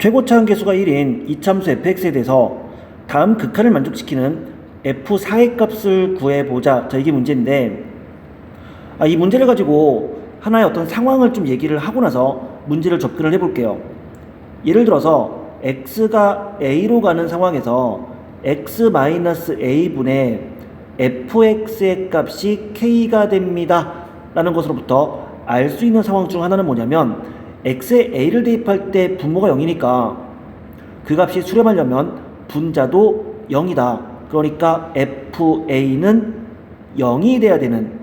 최고차항 계수가 1인 이참수 fx에 대해서 다음 극한을 만족시키는 f4의 값을 구해보자. 자, 이게 문제인데, 아, 이 문제를 가지고 하나의 어떤 상황을 좀 얘기를 하고 나서 문제를 접근을 해볼게요. 예를 들어서 x가 a로 가는 상황에서 x-a분의 fx의 값이 k가 됩니다. 라는 것으로부터 알 수 있는 상황 중 하나는 뭐냐면 x에 a를 대입할 때 분모가 0이니까 그 값이 수렴하려면 분자도 0이다. 그러니까 fa는 0이 돼야 되는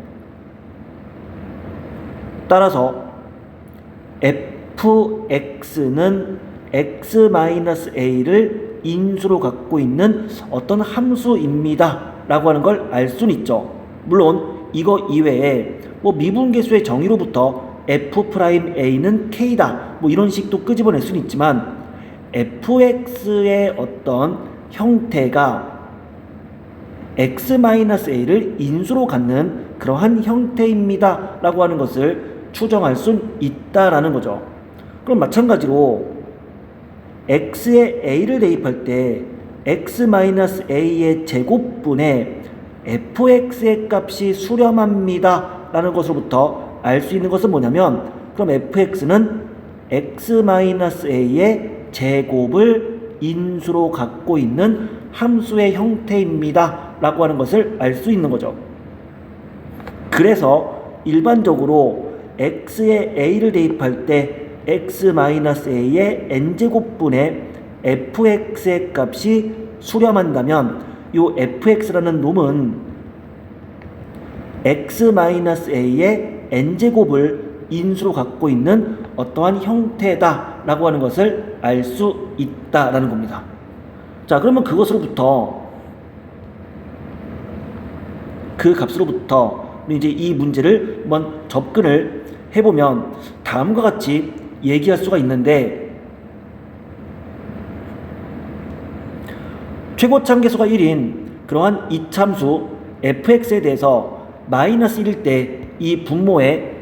따라서 fx는 x-a를 인수로 갖고 있는 어떤 함수입니다. 라고 하는 걸 알 수는 있죠. 물론 이거 이외에 뭐 미분계수의 정의로부터 f'a는 k다. 뭐 이런 식도 끄집어낼 수는 있지만 fx의 어떤 형태가 x-a를 인수로 갖는 그러한 형태입니다. 라고 하는 것을 추정할 수 있다라는 거죠. 그럼 마찬가지로 x에 a를 대입할 때 x-a의 제곱분에 fx의 값이 수렴합니다. 라는 것으로부터 알 수 있는 것은 뭐냐면 그럼 fx는 x-a의 제곱을 인수로 갖고 있는 함수의 형태입니다. 라고 하는 것을 알 수 있는 거죠. 그래서 일반적으로 x에 a를 대입할 때 x-a의 n제곱분의 fx의 값이 수렴한다면 이 fx라는 놈은 x-a의 n제곱을 인수로 갖고 있는 어떠한 형태다라고 하는 것을 알 수 있다라는 겁니다. 자, 그러면 그것으로부터 그 값으로부터 이제 이 문제를 한번 접근을 해보면 다음과 같이 얘기할 수가 있는데 최고참 계수가 1인 그러한 이참수 fx에 대해서 마이너스 1일 때 이 분모에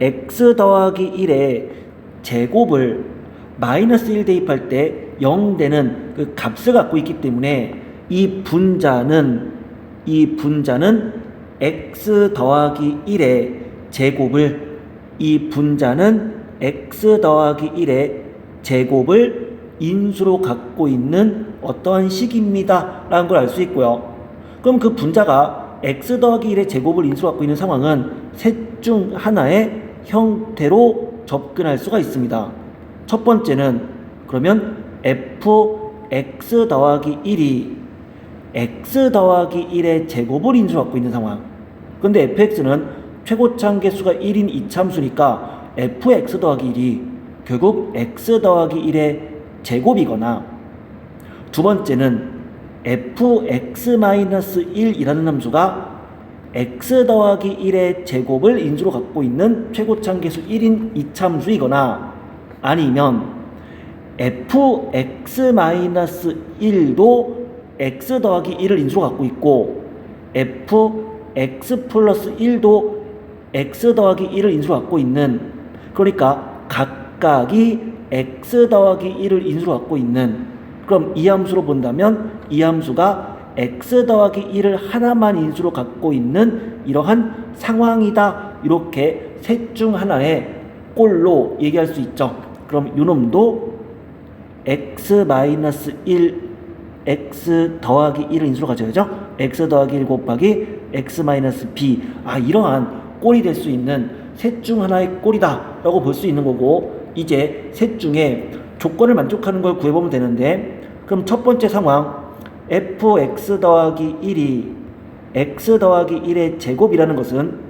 x 더하기 1의 제곱을 마이너스 1 대입할 때 0 되는 그 값을 갖고 있기 때문에 이 분자는 이 분자는 x 더하기 1의 제곱을 이 분자는 x 더하기 1의 제곱을 인수로 갖고 있는 어떠한 식입니다. 라는 걸 알 수 있고요. 그럼 그 분자가 x 더하기 1의 제곱을 인수로 갖고 있는 상황은 셋 중 하나의 형태로 접근할 수가 있습니다. 첫 번째는 그러면 fx 더하기 1이 x 더하기 1의 제곱을 인수로 갖고 있는 상황. 근데 fx는 최고참 개수가 1인 이참수니까 fx 더하기 1이 결국 x 더하기 1의 제곱이거나 두 번째는 fx-1이라는 함수가 x 더하기 1의 제곱을 인수로 갖고 있는 최고참 계수 1인 이참수이거나 아니면 fx-1도 x 더하기 1을 인수로 갖고 있고 fx 플러스 1도 x 더하기 1을 인수로 갖고 있는 그러니까 각각이 x 더하기 1을 인수로 갖고 있는 그럼 이 함수로 본다면 이 함수가 x 더하기 1을 하나만 인수로 갖고 있는 이러한 상황이다. 이렇게 셋 중 하나의 꼴로 얘기할 수 있죠. 그럼 요놈도 x-1 x 더하기 1을 인수로 가져야죠. x 더하기 1 곱하기 x-b 아 이러한 꼴이 될 수 있는 셋 중 하나의 꼴이다 라고 볼 수 있는 거고 이제 셋 중에 조건을 만족하는 걸 구해보면 되는데 그럼 첫 번째 상황 fx 더하기 1이 x 더하기 1의 제곱이라는 것은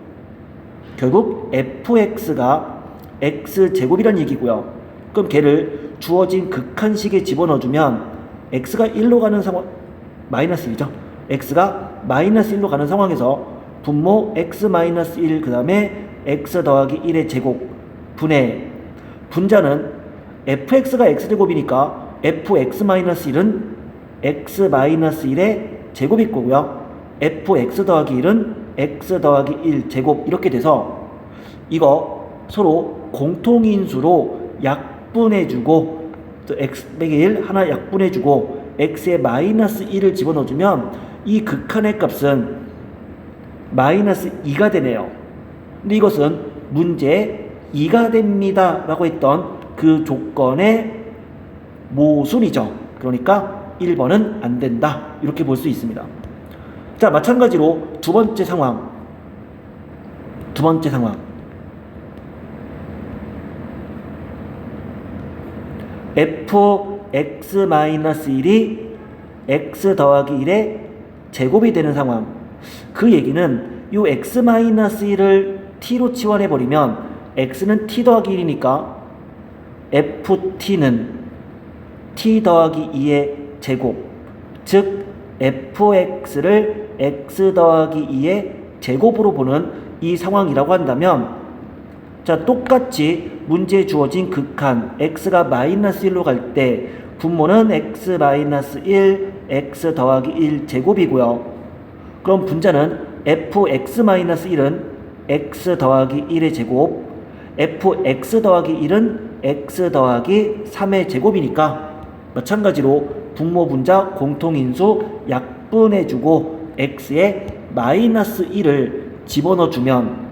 결국 fx가 x 제곱이라는 얘기고요. 그럼 걔를 주어진 극한식에 집어넣어주면 x가 1로 가는 상황 마이너스 1이죠. x가 마이너스 1로 가는 상황에서 분모 x 마이너스 1 그 다음에 x 더하기 1의 제곱 분의 분자는 fx가 x제곱이니까 fx-1은 x-1의 제곱일 거고요. fx 더하기 1은 x 더하기 1 제곱 이렇게 돼서 이거 서로 공통인수로 약분해주고 또 x 빼기 1 하나 약분해주고 x에 마이너스 1을 집어넣어주면 이 극한의 값은 마이너스 2가 되네요. 근데 이것은 문제 2가 됩니다 라고 했던 그 조건의 모순이죠. 그러니까 1번은 안 된다. 이렇게 볼 수 있습니다. 자, 마찬가지로 두 번째 상황. 두 번째 상황. fx-1이 x 더하기 1의 제곱이 되는 상황. 그 얘기는 이 x-1을 t로 치환해 버리면 x는 t 더하기 1이니까 ft는 t 더하기 2의 제곱. 즉 fx를 x 더하기 2의 제곱으로 보는 이 상황이라고 한다면 자 똑같이 문제에 주어진 극한 x가 마이너스 1로 갈 때 분모는 x 마이너스 1 x 더하기 1 제곱이고요. 그럼 분자는 fx 마이너스 1은 x 더하기 1의 제곱 fx 더하기 1은 x 더하기 3의 제곱이니까 마찬가지로 분모 분자 공통인수 약분해주고 x에 마이너스 1을 집어넣어주면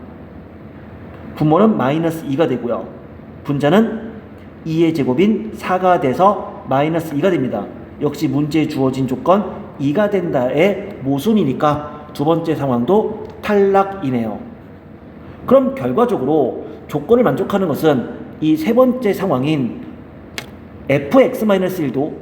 분모는 마이너스 2가 되고요. 분자는 2의 제곱인 4가 돼서 마이너스 2가 됩니다. 역시 문제에 주어진 조건 2가 된다의 모순이니까 두 번째 상황도 탈락이네요. 그럼 결과적으로 조건을 만족하는 것은 이 세 번째 상황인 fx-1도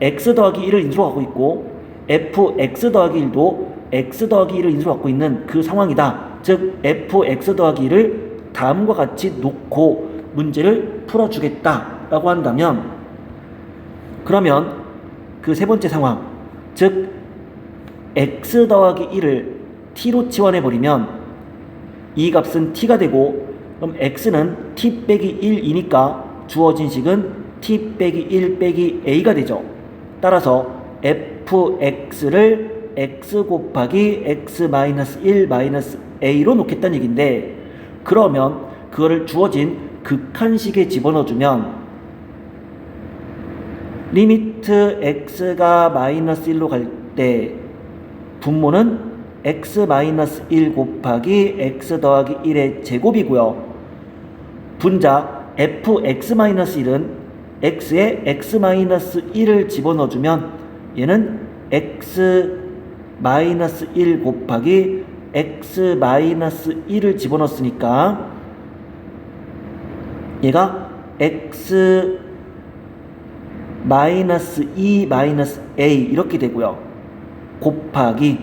x 더하기 1을 인수로 갖고 있고 fx 더하기 1도 x 더하기 1을 인수로 갖고 있는 그 상황이다. 즉 fx 더하기 1을 다음과 같이 놓고 문제를 풀어주겠다라고 한다면 그러면 그 세 번째 상황 즉 x 더하기 1을 t로 치환해 버리면 이 값은 t가 되고 그럼 x는 t 빼기 1이니까 주어진 식은 t 빼기 1 빼기 a가 되죠. 따라서 fx를 x 곱하기 x 마이너스 1 마이너스 a로 놓겠다는 얘기인데 그러면 그거를 주어진 극한식에 집어넣어주면 리미트 x가 마이너스 1로 갈 때 분모는 x 마이너스 1 곱하기 x 더하기 1의 제곱이고요. 분자 fx 마이너스 1은 x에 x 마이너스 1을 집어넣어주면 얘는 x 마이너스 1 곱하기 x 마이너스 1을 집어넣었으니까 얘가 x 마이너스 2 마이너스 a 이렇게 되고요. 곱하기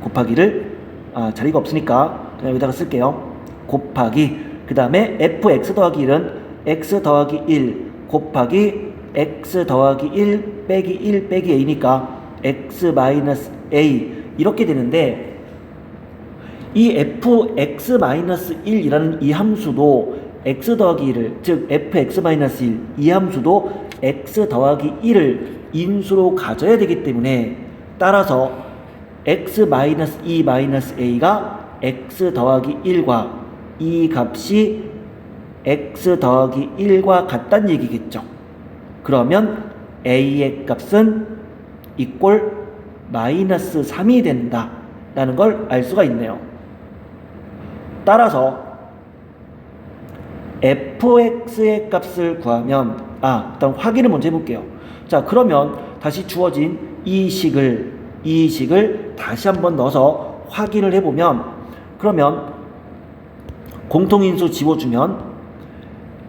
곱하기를 아, 자리가 없으니까 그냥 여기다가 쓸게요. 곱하기 그 다음에 fx 더하기 1은 x 더하기 1 곱하기 x 더하기 1 빼기 1 빼기 a니까 x 마이너스 a 이렇게 되는데 이 fx-1이라는 이 함수도 x 더하기 1을 즉 fx-1 이 함수도 x 더하기 1을 인수로 가져야 되기 때문에 따라서 x-2-a가 x 더하기 1과 이 값이 x 더하기 1과 같다는 얘기겠죠. 그러면 a의 값은 이꼴 마이너스 3이 된다 라는 걸 알 수가 있네요. 따라서 fx의 값을 구하면 아 일단 확인을 먼저 해볼게요. 자 그러면 다시 주어진 이 식을 이 식을 다시 한번 넣어서 확인을 해보면 그러면 공통인수 지워주면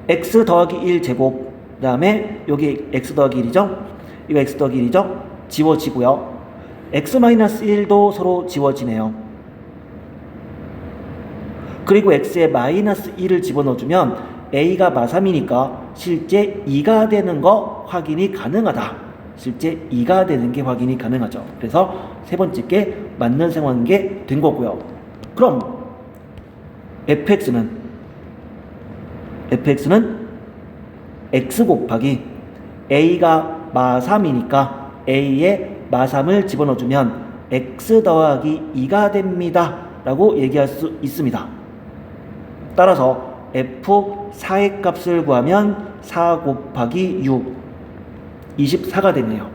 x 더하기 1 제곱 그 다음에 여기 x 더하기 1이죠? 이거 x 더하기 1이죠? 지워지고요. x-1도 서로 지워지네요. 그리고 x에 마이너스 1을 집어넣어주면 a가 마삼이니까 실제 2가 되는 거 확인이 가능하다. 실제 2가 되는 게 확인이 가능하죠. 그래서 세 번째 게 맞는 상황인 게 된 거고요. 그럼 fx는 fx는 x 곱하기 a가 마3이니까 a에 마3을 집어넣어주면 x 더하기 2가 됩니다. 라고 얘기할 수 있습니다. 따라서 f4의 값을 구하면 4 곱하기 6 24가 되네요.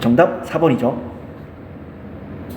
정답 4번이죠.